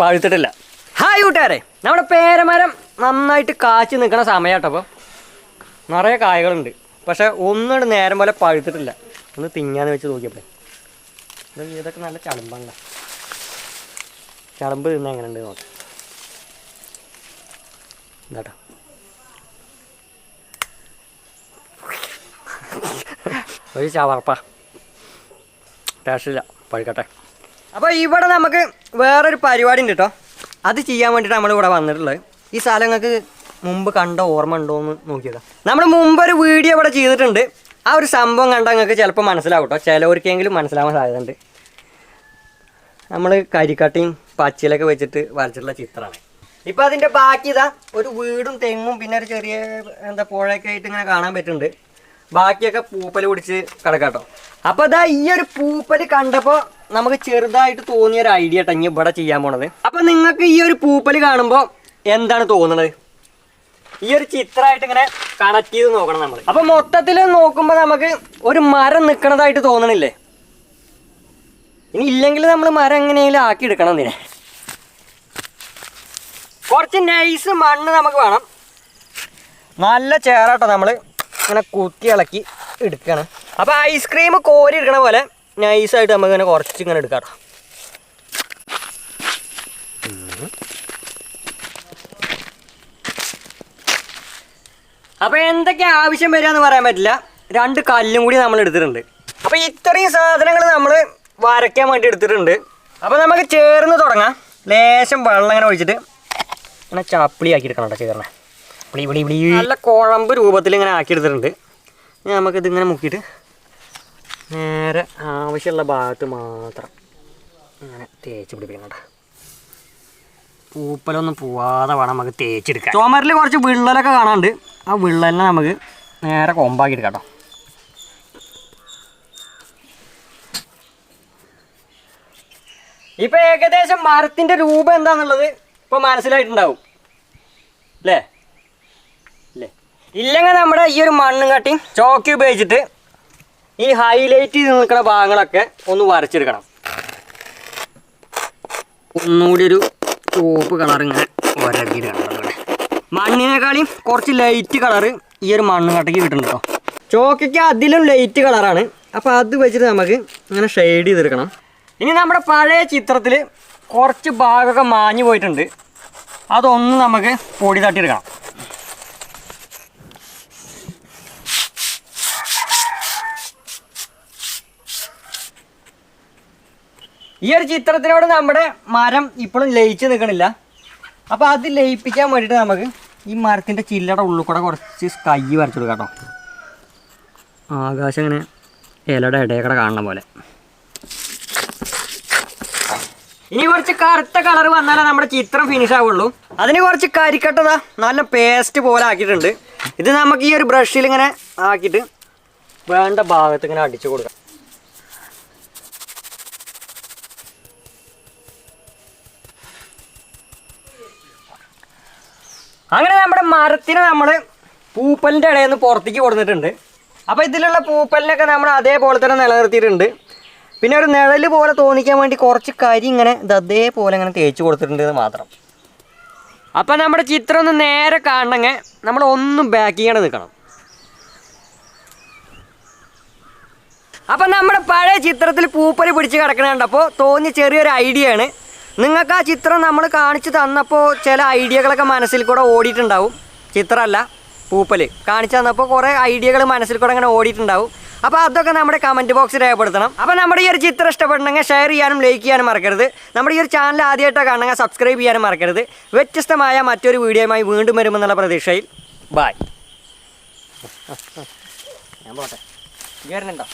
പഴുത്തിട്ടില്ല. Hi കൂട്ടുകാരെ. നമ്മുടെ പേരമരം നന്നായിട്ട് കാച്ചു നിൽക്കണ സമയമാട്ടോ അപ്പോൾ നിറയെ കായകളുണ്ട്. പക്ഷെ ഒന്നും നേരം പോലെ പഴുത്തിട്ടില്ല. ഒന്ന് തിങ്ങാന്ന് വെച്ച് നോക്കിയപ്പോൾ ഇത് ഇതൊക്കെ നല്ല ചളമ്പണ്ട ചളമ്പ് തിന്ന എങ്ങനെയുണ്ട് നോക്കാം. എന്താട്ടോ ഒരു ചവർപ്പ. ടേസ്റ്റില്ല പഴുക്കട്ടെ. അപ്പോൾ ഇവിടെ നമുക്ക് വേറൊരു പരിപാടി ഉണ്ട് കേട്ടോ അത് ചെയ്യാൻ വേണ്ടിയിട്ട് നമ്മളിവിടെ വന്നിട്ടുള്ളത്. ഈ സ്ഥലം നിങ്ങൾക്ക് മുമ്പ് കണ്ട ഓർമ്മ ഉണ്ടോ എന്ന് നോക്കിയതാ നമ്മൾ മുമ്പ് ഒരു വീഡിയോ ഇവിടെ ചെയ്തിട്ടുണ്ട്. ആ ഒരു സംഭവം കണ്ടാൽ നിങ്ങൾക്ക് ചിലപ്പോൾ മനസ്സിലാവും കേട്ടോ ചിലവർക്കെങ്കിലും മനസ്സിലാവാൻ സാധ്യതയുണ്ട്. നമ്മൾ കരിക്കട്ടയും പച്ചിലൊക്കെ വെച്ചിട്ട് വരച്ചിട്ടുള്ള ചിത്രമാണ്. ഇപ്പം അതിന്റെ ബാക്കി ഇതാ ഒരു വീടും തെങ്ങും പിന്നെ ഒരു ചെറിയ എന്താ പുഴയൊക്കെ ആയിട്ട് ഇങ്ങനെ കാണാൻ പറ്റുന്നുണ്ട്. ബാക്കിയൊക്കെ പൂപ്പൽ പിടിച്ച് കിടക്കാട്ടോ അപ്പോൾ ഇതാ ഈ ഒരു പൂപ്പൽ കണ്ടപ്പോൾ നമുക്ക് ചെറുതായിട്ട് തോന്നിയ ഒരു ഐഡിയ ടങ്ങി ഇവിടെ ചെയ്യാൻ പോണത്. അപ്പോൾ നിങ്ങൾക്ക് ഈ ഒരു പൂപ്പൽ കാണുമ്പോൾ എന്താണ് തോന്നുന്നത് ഈ ഒരു ചിത്രമായിട്ട് ഇങ്ങനെ കണക്ട് ചെയ്ത് നോക്കണം നമ്മൾ അപ്പോൾ മൊത്തത്തിൽ നോക്കുമ്പോൾ നമുക്ക് ഒരു മരം നിൽക്കണതായിട്ട് തോന്നണില്ലേ? ഇനി ഇല്ലെങ്കിൽ നമ്മൾ മരം എങ്ങനെയെങ്കിലും ആക്കി എടുക്കണം ഇതിനെ കുറച്ച് നൈസ് മണ്ണ് നമുക്ക് വേണം. നല്ല ചേറാട്ടോ നമ്മൾ ഇങ്ങനെ കുത്തി ഇളക്കി എടുക്കണം. അപ്പോൾ ഐസ്ക്രീം കോരി എടുക്കണ പോലെ നൈസായിട്ട് നമുക്ക് ഇങ്ങനെ കുറച്ച് ഇങ്ങനെ എടുക്കാം അപ്പൊ അപ്പോൾ എന്തൊക്കെ ആവശ്യം വരിക എന്ന് പറയാൻ പറ്റില്ല. രണ്ട് കല്ലും കൂടി നമ്മൾ എടുത്തിട്ടുണ്ട്. അപ്പോൾ ഇത്രയും സാധനങ്ങൾ നമ്മൾ വരയ്ക്കാൻ വേണ്ടി എടുത്തിട്ടുണ്ട്. അപ്പോൾ നമുക്ക് ചേർന്ന് തുടങ്ങാം. ലേശം വെള്ളം ഇങ്ങനെ ഒഴിച്ചിട്ട് ഇങ്ങനെ ചാപ്പിളി ആക്കി എടുക്കണം കേട്ടോ ചേർന്നെ. പിളി പിളി പിളി നല്ല കുഴമ്പ് രൂപത്തിൽ ഇങ്ങനെ ആക്കി എടുത്തിട്ടുണ്ട്. ഇനി നമുക്കിത് ഇങ്ങനെ മുക്കിയിട്ട് നേരെ ആവശ്യമുള്ള ഭാഗത്ത് മാത്രം അങ്ങനെ തേച്ച് പിടിപ്പിക്കണം കേട്ടോ. പൂപ്പലൊന്നും പോവാതെ വേണം നമുക്ക് തേച്ചെടുക്കാം ചുമരിൽ കുറച്ച് വിള്ളലൊക്കെ കാണാണ്ട് ആ വിള്ളലിനെ നമുക്ക് നേരെ കൊമ്പാക്കി എടുക്കാം കേട്ടോ. ഇപ്പൊ ഏകദേശം മരത്തിന്റെ രൂപം എന്താന്നുള്ളത് ഇപ്പൊ മനസ്സിലായിട്ടുണ്ടാവും. അല്ലേ അല്ലേ ഇല്ലെങ്കിൽ നമ്മുടെ ഈ ഒരു മണ്ണും കട്ടി ചോക്കി ഉപയോഗിച്ചിട്ട് ഈ ഹൈലൈറ്റ് ചെയ്ത് നിൽക്കുന്ന ഭാഗങ്ങളൊക്കെ ഒന്ന് വരച്ചെടുക്കണം. ഒന്നുകൂടി ഒരു ചുവപ്പ് കളർ ഇങ്ങനെ ഇവിടെ മണ്ണിനേക്കാളും കുറച്ച് ലൈറ്റ് കളറ് ഈ ഒരു മണ്ണ് കട്ടയ്ക്ക് കിട്ടുന്നുണ്ട് കേട്ടോ. ചോക്കയ്ക്ക് അതിലും ലൈറ്റ് കളറാണ് അപ്പോൾ അത് വെച്ചിട്ട് നമുക്ക് ഇങ്ങനെ ഷെയ്ഡ് ചെയ്തെടുക്കണം. ഇനി നമ്മുടെ പഴയ ചിത്രത്തിൽ കുറച്ച് ഭാഗമൊക്കെ മാഞ്ഞു പോയിട്ടുണ്ട്. അതൊന്ന് നമുക്ക് പൊടി തട്ടിയെടുക്കണം. ഈ ഒരു ചിത്രത്തിനോട് നമ്മുടെ മരം ഇപ്പോഴും ലയിച്ച് നിൽക്കണില്ല. അപ്പോൾ അത് ലയിപ്പിക്കാൻ വേണ്ടിയിട്ട് നമുക്ക് ഈ മരത്തിന്റെ ചില്ലയുടെ ഉള്ളിൽ കൂടെ കുറച്ച് സ്കൈ വരച്ചു കൊടുക്കാം ആകാശം ഇങ്ങനെ ഇലയുടെ ഇടയക്കടെ കാണുന്ന പോലെ. ഇനി കുറച്ച് കറുത്ത കളർ വന്നാലേ നമ്മുടെ ചിത്രം ഫിനിഷ് ആവുള്ളൂ. അതിന് കുറച്ച് കരിക്കട്ടതാ നല്ല പേസ്റ്റ് പോലെ ആക്കിയിട്ടുണ്ട്. ഇത് നമുക്ക് ഈ ഒരു ബ്രഷിൽ ഇങ്ങനെ ആക്കിയിട്ട് വേണ്ട ഭാഗത്ത് ഇങ്ങനെ അടിച്ചു കൊടുക്കാം. അങ്ങനെ നമ്മുടെ മരത്തിന് നമ്മൾ പൂപ്പലിന്റെ ഇടയിൽ നിന്ന് പുറത്തേക്ക് കൊടുത്തിട്ടുണ്ട്. അപ്പോൾ ഇതിലുള്ള പൂപ്പലിനൊക്കെ നമ്മൾ അതേപോലെ തന്നെ നിലനിർത്തിയിട്ടുണ്ട്. പിന്നെ ഒരു നിഴൽ പോലെ തോന്നിക്കാൻ വേണ്ടി കുറച്ച് കരി ഇങ്ങനെ ഇത് അതേപോലെ ഇങ്ങനെ തേച്ച് കൊടുത്തിട്ടുണ്ട് എന്ന് മാത്രം. അപ്പം നമ്മുടെ ചിത്രം ഒന്ന് നേരെ കാണണമെങ്കിൽ നമ്മൾ ഒന്നും ബാക്ക് ചെയ്യാണ്ട് നിൽക്കണം അപ്പം നമ്മുടെ പഴയ ചിത്രത്തിൽ പൂപ്പൽ പിടിച്ച് കിടക്കണ കണ്ടപ്പോൾ തോന്നിയ ചെറിയൊരു ഐഡിയ ആണ്. നിങ്ങൾക്ക് ആ ചിത്രം നമ്മൾ കാണിച്ചു തന്നപ്പോൾ ചില ഐഡിയകളൊക്കെ മനസ്സിൽ കൂടെ ഓടിയിട്ടുണ്ടാവും. ചിത്രമല്ല പൂപ്പൽ കാണിച്ചു തന്നപ്പോൾ കുറേ ഐഡിയകൾ മനസ്സിൽ കൂടെ അങ്ങനെ ഓടിയിട്ടുണ്ടാവും. അപ്പോൾ അതൊക്കെ നമ്മുടെ കമന്റ് ബോക്സിൽ രേഖപ്പെടുത്തണം. അപ്പോൾ നമ്മുടെ ഈ ഒരു ചിത്രം ഇഷ്ടപ്പെടണമെങ്കിൽ ഷെയർ ചെയ്യാനും ലൈക്ക് ചെയ്യാനും മറക്കരുത്. നമ്മുടെ ഈ ഒരു ചാനൽ ആദ്യമായിട്ടാണ് കാണണമെങ്കിൽ സബ്സ്ക്രൈബ് ചെയ്യാനും മറക്കരുത്. വ്യത്യസ്തമായ മറ്റൊരു വീഡിയോയുമായി വീണ്ടും വരുമെന്നുള്ള പ്രതീക്ഷയിൽ. ബായ് ഞാൻ പോട്ടെ. വരുന്നുണ്ടോ